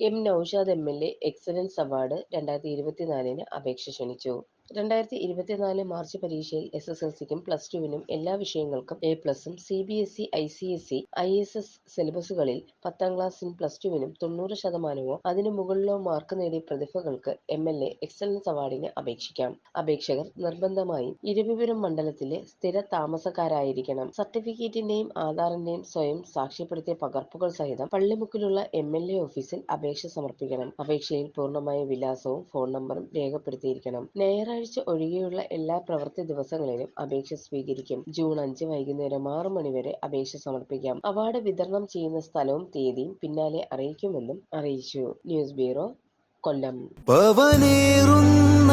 M Noushad M L A excellence award രണ്ടായിരത്തി ഇരുപത്തിനാലിന് അപേക്ഷ ക്ഷണിച്ചു. രണ്ടായിരത്തി ഇരുപത്തിനാല് മാർച്ച് പരീക്ഷയിൽ എസ് എസ് എൽ സിക്കും പ്ലസ് ടുവിനും എല്ലാ വിഷയങ്ങൾക്കും എ പ്ലസും C B S E I C S E I S S സിലബസുകളിൽ പത്താം ക്ലാസ്സിനും പ്ലസ് ടുവിനും തൊണ്ണൂറ് ശതമാനമോ അതിനു മുകളിലോ മാർക്ക് നേടിയ പ്രതിഭകൾക്ക് എം എൽ എ എക്സലൻസ് അവാർഡിന് അപേക്ഷിക്കാം. അപേക്ഷകർ നിർബന്ധമായും ഇരുവിപുരം മണ്ഡലത്തിലെ സ്ഥിര താമസക്കാരായിരിക്കണം. സർട്ടിഫിക്കറ്റിന്റെയും ആധാറിന്റെയും സ്വയം സാക്ഷ്യപ്പെടുത്തിയ പകർപ്പുകൾ സഹിതം പള്ളിമുക്കിലുള്ള എം എൽ എ ഓഫീസിൽ അപേക്ഷ സമർപ്പിക്കണം. അപേക്ഷയിൽ പൂർണമായ വിലാസവും ഫോൺ നമ്പറും രേഖപ്പെടുത്തിയിരിക്കണം. ഞായറാഴ്ച ഒഴികെയുള്ള എല്ലാ പ്രവൃത്തി ദിവസങ്ങളിലും അപേക്ഷ സ്വീകരിക്കും. ജൂൺ അഞ്ച് വൈകുന്നേരം ആറ് മണിവരെ അപേക്ഷ സമർപ്പിക്കാം. അവാർഡ് വിതരണം ചെയ്യുന്ന സ്ഥലവും തീയതിയും പിന്നാലെ അറിയിക്കുമെന്നും അറിയിച്ചു. News bureau Kollam പവനേറുന്ന